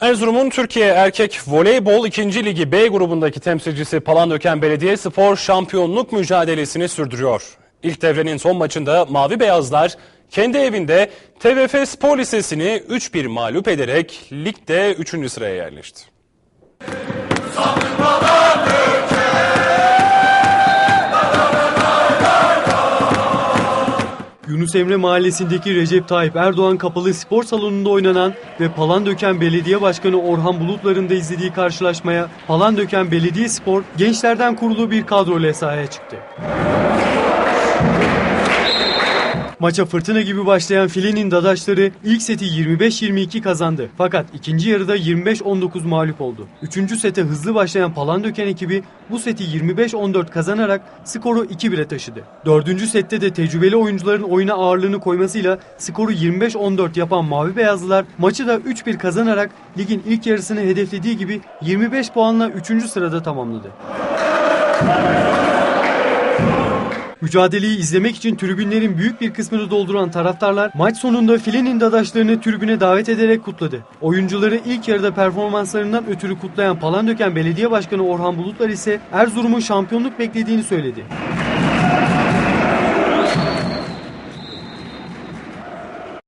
Erzurum'un Türkiye Erkek Voleybol 2. Ligi B grubundaki temsilcisi Palandöken Belediyespor şampiyonluk mücadelesini sürdürüyor. İlk devrenin son maçında Mavi Beyazlar kendi evinde TVF Spor Lisesi'ni 3-1 mağlup ederek ligde 3. sıraya yerleşti. Yunus Emre Mahallesi'ndeki Recep Tayyip Erdoğan Kapalı Spor Salonu'nda oynanan ve Palandöken Belediye Başkanı Orhan Bulutlar'ın da izlediği karşılaşmaya Palandöken Belediye Spor gençlerden kurulu bir kadroyla sahaya çıktı. Maça fırtına gibi başlayan filenin dadaşları ilk seti 25-22 kazandı. Fakat ikinci yarıda 25-19 mağlup oldu. Üçüncü sete hızlı başlayan Palandöken ekibi bu seti 25-14 kazanarak skoru 2-1'e taşıdı. Dördüncü sette de tecrübeli oyuncuların oyuna ağırlığını koymasıyla skoru 25-14 yapan Mavi Beyazlılar maçı da 3-1 kazanarak ligin ilk yarısını hedeflediği gibi 25 puanla 3. sırada tamamladı. Mücadeleyi izlemek için tribünlerin büyük bir kısmını dolduran taraftarlar maç sonunda filenin dadaşlarını tribüne davet ederek kutladı. Oyuncuları ilk yarıda performanslarından ötürü kutlayan Palandöken Belediye Başkanı Orhan Bulutlar ise Erzurum'un şampiyonluk beklediğini söyledi.